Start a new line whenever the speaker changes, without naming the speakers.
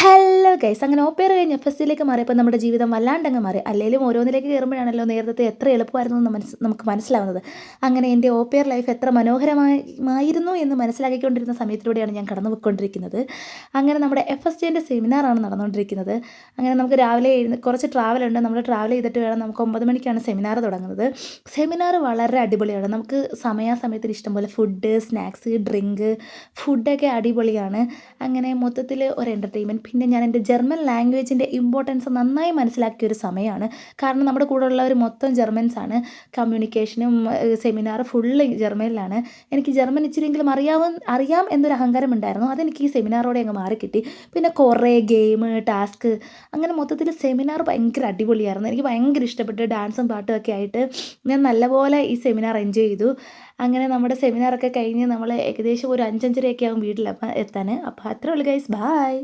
Hello. Hello guys അങ്ങനെ ഓപ്പയർ കഴിഞ്ഞ് എഫ് എസ് സിയിലേക്ക് മാറിയപ്പോൾ നമ്മുടെ ജീവിതം വല്ലാണ്ടങ്ങ് മാറി. അല്ലെങ്കിലും ഓരോന്നിലേക്ക് കയറുമ്പോഴാണല്ലോ നേരത്തെ എത്ര എളുപ്പമായിരുന്നു എന്ന് മനസ്സ് നമുക്ക് മനസ്സിലാവുന്നത്. അങ്ങനെ എന്റെ ഓപ്പയർ ലൈഫ് എത്ര മനോഹരമായിരുന്നു എന്ന് മനസ്സിലാക്കിക്കൊണ്ടിരുന്ന സമയത്തിലൂടെയാണ് ഞാൻ കടന്നു പോയിക്കൊണ്ടിരിക്കുന്നത് അങ്ങനെ നമ്മുടെ എഫ് എസ് ജിന്റെ സെമിനാറാണ് നടന്നുകൊണ്ടിരിക്കുന്നത്. അങ്ങനെ നമുക്ക് രാവിലെ എഴുന്ന കുറച്ച് ട്രാവൽ ഉണ്ട്. നമ്മൾ ട്രാവൽ ചെയ്തിട്ട് വേണം നമുക്ക് ഒമ്പത് മണിക്കാണ് സെമിനാർ തുടങ്ങുന്നത്. സെമിനാർ വളരെ അടിപൊളിയാണ്. നമുക്ക് സമയാസമയത്തിന് ഇഷ്ടംപോലെ ഫുഡ് സ്നാക്സ് ഡ്രിങ്ക് ഫുഡൊക്കെ അടിപൊളിയാണ്. അങ്ങനെ മൊത്തത്തിൽ ഒരു എന്റർടൈൻമെന്റ് പിന്നെ ഞാൻ എന്റെ ജർമ്മൻ ലാംഗ്വേജിന്റെ ഇമ്പോർട്ടൻസ് നന്നായി മനസ്സിലാക്കിയ ഒരു സമയമാണ് കാരണം നമ്മുടെ കൂടെ ഉള്ളവർ മൊത്തം ജർമ്മൻസ് ആണ്. കമ്മ്യൂണിക്കേഷനും സെമിനാർ ഫുള്ള് ജർമ്മനിലാണ് എനിക്ക് ജർമ്മൻ ഇച്ചിരിയെങ്കിലും അറിയാവും അറിയാം എന്നൊരു അഹങ്കാരം ഉണ്ടായിരുന്നു. അതെനിക്ക് ഈ സെമിനാറോടെ അങ്ങ് മാറിക്കിട്ടി പിന്നെ കുറേ ഗെയിം ടാസ്ക് അങ്ങനെ മൊത്തത്തിൽ സെമിനാർ ഭയങ്കര അടിപൊളിയായിരുന്നു. എനിക്ക് ഭയങ്കര ഇഷ്ടപ്പെട്ടു. ഡാൻസും പാട്ടും ഒക്കെ ആയിട്ട് ഞാൻ നല്ലപോലെ ഈ സെമിനാർ എൻജോയ് ചെയ്തു. അങ്ങനെ നമ്മുടെ സെമിനാറൊക്കെ കഴിഞ്ഞ് നമ്മൾ ഏകദേശം ഒരു അഞ്ചഞ്ചരയൊക്കെ ആകും വീട്ടിൽ എത്താൻ അപ്പോൾ അത്രേ ഉള്ളൂ ഗൈസ് ബായ്